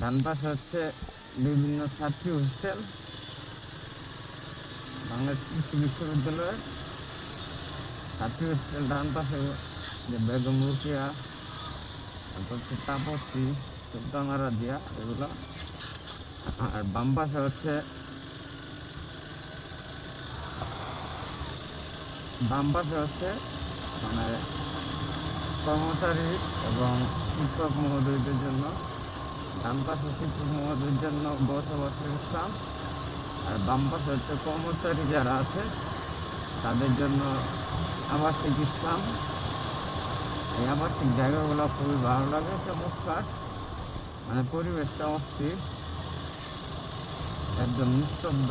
ডান পাশে হচ্ছে বিভিন্ন ছাত্রী হোস্টেল, বাংলাদেশ কৃষি বিশ্ববিদ্যালয়ের ছাত্রী হোস্টেল ডান পাশে যে বেগম রুকিয়া, তারপর হচ্ছে তাপসী, সুলতানা দিয়া এগুলো। আর বাম পাশে হচ্ছে বাম পাশে হচ্ছে মানে কর্মচারী এবং শিক্ষক মহোদয়দের জন্য ডান পাশে মহোদয়ের জন্য বসবাসের স্থান। আর বাম পাশে হচ্ছে কর্মচারী যারা আছে, তাদের জন্য আবাসিক স্থান। এই আবাসিক জায়গাগুলো খুবই ভালো লাগে, চমৎকার। মানে পরিবেশটা অস্থির, একদম নিস্তব্ধ।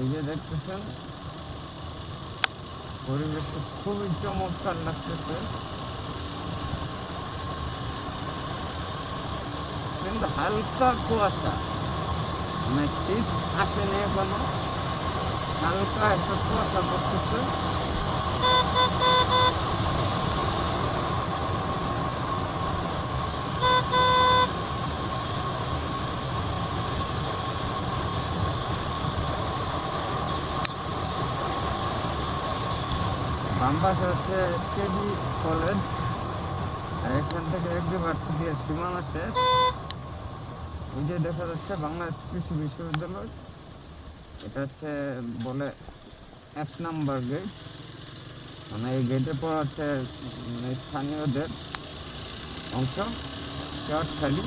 এই যে দেখতেছেন, পরিবেশটা খুবই চমৎকার লাগতেছে। কিন্তু হালকা কুয়াশা মানে শীত আসেনি এখনও, হালকা একটা কুয়াশা পড়তেছে। বাম পাশে হচ্ছে কলেজ আর এখান থেকে একবার দিয়ে সীমানা শেষ। এই যে দেখা যাচ্ছে বাংলাদেশ কৃষি বিশ্ববিদ্যালয়, এটা হচ্ছে বলে এক নাম্বার গেট মানে এই গেটে পর হচ্ছে স্থানীয়দের অংশ চটখালি